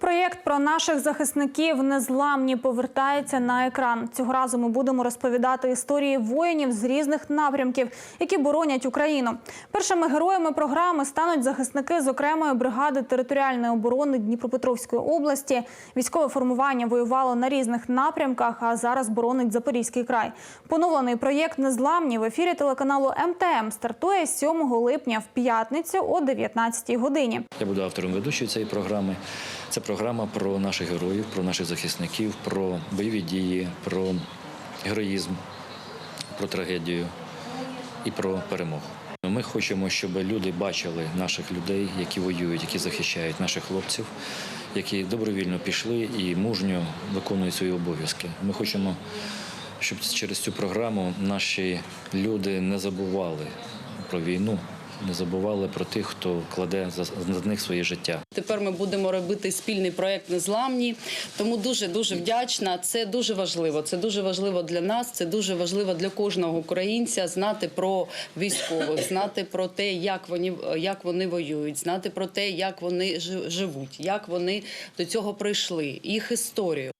Проєкт про наших захисників незламні повертається на екран. Цього разу ми будемо розповідати історії воїнів з різних напрямків, які боронять Україну. Першими героями програми стануть захисники з окремої бригади територіальної оборони Дніпропетровської області. Військове формування воювало на різних напрямках, а зараз боронить Запорізький край. Поновлений проєкт Незламні в ефірі телеканалу МТМ стартує 7 липня в п'ятницю о 19 годині. Я буду автором ведучої цієї програми. Це програма про наших героїв, про наших захисників, про бойові дії, про героїзм, про трагедію і про перемогу. Ми хочемо, щоб люди бачили наших людей, які воюють, які захищають наших хлопців, які добровільно пішли і мужньо виконують свої обов'язки. Ми хочемо, щоб через цю програму наші люди не забували про війну, не забували про тих, хто кладе за них своє життя. Тепер ми будемо робити спільний проект Незламні. Тому дуже дуже вдячна. Це дуже важливо. Це дуже важливо для нас. Це дуже важливо для кожного українця знати про військових, знати про те, як вони як вони воюють, знати про те, як вони живуть, як вони до цього прийшли, їх історію.